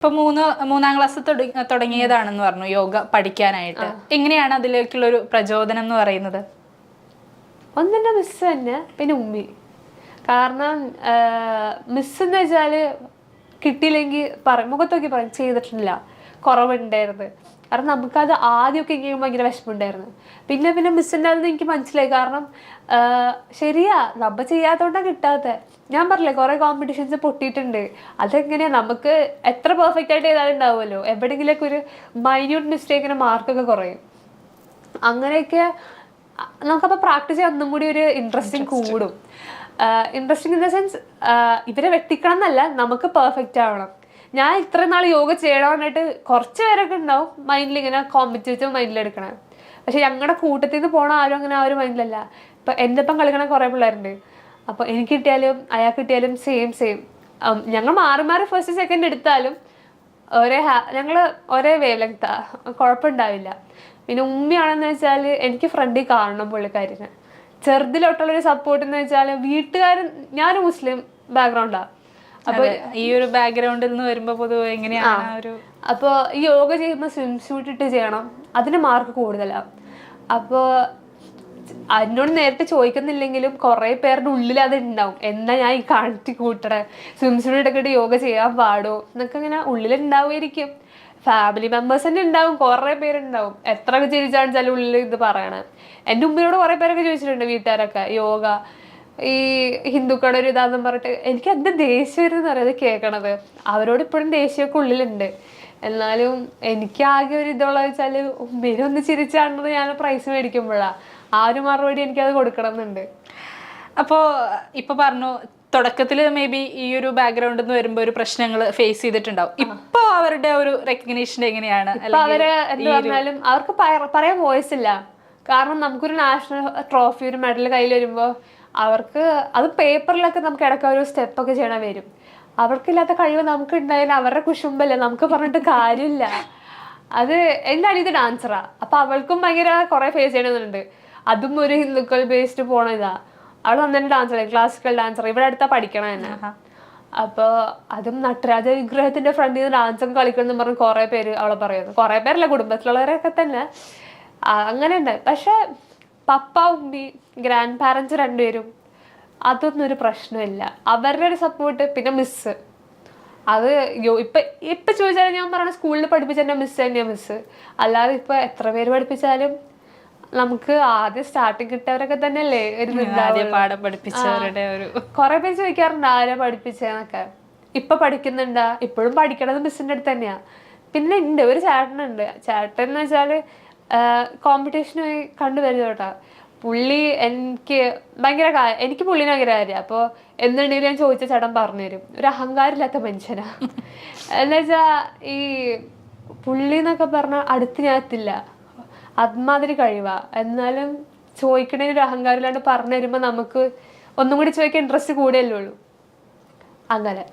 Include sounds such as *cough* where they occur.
ഇപ്പൊ മൂന്ന് മൂന്നാം ക്ലാസ് തുടങ്ങിയതാണെന്ന് പറഞ്ഞു യോഗ പഠിക്കാനായിട്ട്. എങ്ങനെയാണ് അതിലേക്കുള്ള ഒരു പ്രചോദനം എന്ന് പറയുന്നത്? ഒന്നിന്റെ മിസ് തന്നെ പിന്നെ ഉമ്മി. കാരണം മിസ് എന്ന് വെച്ചാൽ കിട്ടിയില്ലെങ്കിൽ പറയും മുഖത്തൊക്കെ പറയും ചെയ്തിട്ടില്ല. കുറവുണ്ടായിരുന്നു. കാരണം നമുക്കത് ആദ്യമൊക്കെ എനിക്ക് ഭയങ്കര വിഷമമുണ്ടായിരുന്നു. പിന്നെ പിന്നെ മിസ് ഉണ്ടായിരുന്നു എനിക്ക് മനസ്സിലായി. കാരണം ശരിയാ നമ്മ ചെയ്യാത്തതുകൊണ്ടാണ് കിട്ടാത്തത് ഞാൻ പറഞ്ഞില്ലേ കുറേ കോമ്പറ്റീഷൻസ് പൊട്ടിയിട്ടുണ്ട്. അതെങ്ങനെയാ? നമുക്ക് എത്ര പെർഫെക്റ്റ് ആയിട്ട് ചെയ്താലും ഉണ്ടാവുമല്ലോ. എവിടെയെങ്കിലൊക്കെ ഒരു മൈന്യൂട്ട് മിസ്റ്റേക്കിന് മാർക്കൊക്കെ കുറയും. അങ്ങനെയൊക്കെ നമുക്കപ്പോൾ പ്രാക്ടീസ് ചെയ്യാൻ ഒന്നും കൂടി ഒരു ഇൻട്രസ്റ്റിംഗ് കൂടും. ഇൻട്രസ്റ്റിംഗ് ഇൻ ദ സെൻസ് ഇവരെ വെട്ടിക്കണം എന്നല്ല നമുക്ക് പെർഫെക്റ്റ് ആവണം. ഞാൻ ഇത്ര നാൾ യോഗ ചെയ്യണമെന്നിട്ട് കുറച്ച് പേരൊക്കെ ഉണ്ടാവും മൈൻഡിൽ ഇങ്ങനെ കോമ്പറ്റേറ്റീവ് മൈൻഡിൽ എടുക്കണം. പക്ഷെ ഞങ്ങളുടെ കൂട്ടത്തിൽ നിന്ന് പോണ ആരും അങ്ങനെ ആ ഒരു മൈൻഡിലല്ല ഇപ്പം എന്റെ ഒപ്പം കളിക്കണ കുറേ പിള്ളേരുണ്ട്. അപ്പോൾ എനിക്ക് കിട്ടിയാലും അയാൾക്ക് കിട്ടിയാലും സെയിം സെയിം ഞങ്ങൾ മാറി മാറി ഫസ്റ്റ് സെക്കൻഡ് എടുത്താലും ഒരേ ഹാ- ഒരേ വേവ് കുഴപ്പമുണ്ടാവില്ല പിന്നെ ഉമ്മയാണെന്ന് വെച്ചാൽ എനിക്ക് ഫ്രണ്ടിൽ കാണണം പുള്ളിക്കാരിനെ. ചെറുതിലോട്ടുള്ളൊരു സപ്പോർട്ട് എന്ന് വെച്ചാൽ വീട്ടുകാരൻ ഞാനൊരു മുസ്ലിം ബാക്ക്ഗ്രൗണ്ടാ അപ്പൊ ഈ ഒരു ബാക്ക്ഗ്രൗണ്ടിൽ നിന്ന് വരുമ്പോ പൊതുവെ എങ്ങനെയാണ് ഒരു അപ്പോൾ ഈ യോഗ ചെയ്യുമ്പോൾ സ്വിം സ്യൂട്ട് ഇട്ട് ചെയ്യണം. അതിന് മാർക്ക് കൂടുതലാണ് അപ്പോൾ അതിനോട് നേരിട്ട് ചോദിക്കുന്നില്ലെങ്കിലും കുറേ പേരുടെ ഉള്ളിൽ അത് ഉണ്ടാവും എന്നാ ഞാൻ ഈ കാണിച്ചു കൂട്ടണേ? സ്വിം സ്യൂട്ട് ഇടക്കിട്ട് യോഗ ചെയ്യാൻ പാടോ? എന്നൊക്കെ ഇങ്ങനെ ഉള്ളിൽ ഉണ്ടാവുമായിരിക്കും ഫാമിലി മെമ്പേഴ്സ് തന്നെ ഉണ്ടാവും. കുറേ പേരുണ്ടാവും. എത്ര ചിരിച്ചാണെന്ന് വെച്ചാൽ ഉള്ളിൽ ഇത് പറയണേ. എന്റെ ഉമ്മിനോട് കുറേ പേരൊക്കെ ചോദിച്ചിട്ടുണ്ട് വീട്ടുകാരൊക്കെ. യോഗ. ഈ ഹിന്ദുക്കളുടെ ഒരു ഇതാന്ന് പറഞ്ഞിട്ട് എനിക്ക് എന്റെ ദേഷ്യം വരുന്ന അറിയാതെ കേൾക്കണത്. അവരോട് ഇപ്പോഴും ദേഷ്യമൊക്കെ ഉള്ളിലുണ്ട്. എന്നാലും എനിക്ക് ആകെ ഒരു ഇതുള്ള വെച്ചാൽ ഉമ്മേനെ ഒന്ന് ചിരിച്ചാണത് ഞാൻ പ്രൈസ് മേടിക്കുമ്പോഴാ. ആ ഒരു മറുപടി എനിക്കത് കൊടുക്കണം എന്നുണ്ട് അപ്പോ ഇപ്പൊ പറഞ്ഞു തുടക്കത്തിൽ മേ ബി ഈ ഒരു ബാക്ക്ഗ്രൗണ്ടിൽ നിന്ന് വരുമ്പോ ഒരു പ്രശ്നങ്ങൾ ഫേസ് ചെയ്തിട്ടുണ്ടാവും. ഇപ്പൊ അവരുടെ ഒരു റെക്കഗ്നീഷൻ എങ്ങനെയാണ്? അവർ എന്ത് പറഞ്ഞാലും അവർക്ക് പറയാൻ വോയിസ് ഇല്ല. കാരണം നമുക്കൊരു നാഷണൽ ട്രോഫി ഒരു മെഡൽ കയ്യിൽ വരുമ്പോൾ അവർക്ക് അത് പേപ്പറിലൊക്കെ നമുക്ക് ഇടയ്ക്ക് ഒരു സ്റ്റെപ്പൊക്കെ ചെയ്യണം വരും. അവർക്കില്ലാത്ത കഴിവ് നമുക്ക് ഉണ്ടായാലും അവരുടെ കുശുമ്പല്ലേ നമുക്ക് പറഞ്ഞിട്ട് കാര്യമില്ല. അത് എന്താണ് ഇത് ഡാൻസറാ അപ്പൊ അവൾക്കും ഭയങ്കര കുറെ ഫേസ് ചെയ്യണമെന്നുണ്ട് അതും ഒരു ഹിന്ദുക്കൾ ബേസ്ഡ് പോണ ഇതാ. അവൾ നന്നായിട്ട് ഡാൻസർ ക്ലാസിക്കൽ ഡാൻസർ ഇവിടെ അടുത്താ പഠിക്കണം തന്നെ. അപ്പോൾ അതും നടരാജ വിഗ്രഹത്തിന്റെ ഫ്രണ്ടിൽ നിന്ന് ഡാൻസ് കളിക്കണം എന്ന് പറഞ്ഞ് കുറേ പേര് അവളെ പറയുന്നു. കുറേ പേരല്ല കുടുംബത്തിലുള്ളവരൊക്കെ തന്നെ. അങ്ങനെ ഉണ്ട് പക്ഷെ പപ്പ ഉമ്മി ഗ്രാൻഡ് പാരൻസ് രണ്ടുപേരും അതൊന്നും ഒരു പ്രശ്നമില്ല. അവരുടെ ഒരു സപ്പോർട്ട് പിന്നെ മിസ്സ് അത് യോ ഇപ്പൊ ഇപ്പൊ ചോദിച്ചാലും ഞാൻ പറയണ സ്കൂളിൽ പഠിപ്പിച്ച എന്റെ മിസ് തന്നെയാണ് മിസ്സ് അല്ലാതെ ഇപ്പൊ എത്ര പേര് പഠിപ്പിച്ചാലും നമുക്ക് ആദ്യം സ്റ്റാർട്ടിങ് കിട്ടിയവരൊക്കെ തന്നെയല്ലേ ഒരു പാഠം പഠിപ്പിച്ചവരുടെ ഒരു കുറെ പേര് ചോദിക്കാറുണ്ട് ആരാ പഠിപ്പിച്ചതെന്നൊക്കെ ഇപ്പൊ പഠിക്കുന്നുണ്ടാ? ഇപ്പോഴും പഠിക്കണത് മിസ്സിന്റെ അടുത്ത് തന്നെയാ. പിന്നെ ഉണ്ട് ഒരു ചേട്ടനുണ്ട്. ചേട്ടൻ എന്ന് വെച്ചാൽ കോമ്പറ്റീഷന് പോയി കണ്ടുവരുന്നത് കേട്ടോ. പുള്ളി എനിക്ക് ഭയങ്കര എനിക്ക് പുള്ളിനെ ഭയങ്കര കാര്യം. അപ്പോൾ എന്നുണ്ടെങ്കിലും ഞാൻ ചോദിച്ച ചേട്ടൻ പറഞ്ഞുതരും. ഒരു അഹങ്കാരമില്ലാത്ത മനുഷ്യനാ. *laughs* എന്ന് വെച്ചാ ഈ പുള്ളി എന്നൊക്കെ പറഞ്ഞാൽ അടുത്ത് ഞാൻ എത്തില്ല അതുമാതിരി കഴിവാ. എന്നാലും ചോദിക്കണേ ഒരു അഹങ്കാരമില്ലാണ്ട് പറഞ്ഞു തരുമ്പോൾ നമുക്ക് ഒന്നും കൂടി ചോദിക്കാൻ ഇൻട്രസ്റ്റ് കൂടിയല്ലേ ഉള്ളൂ. അങ്ങനെ.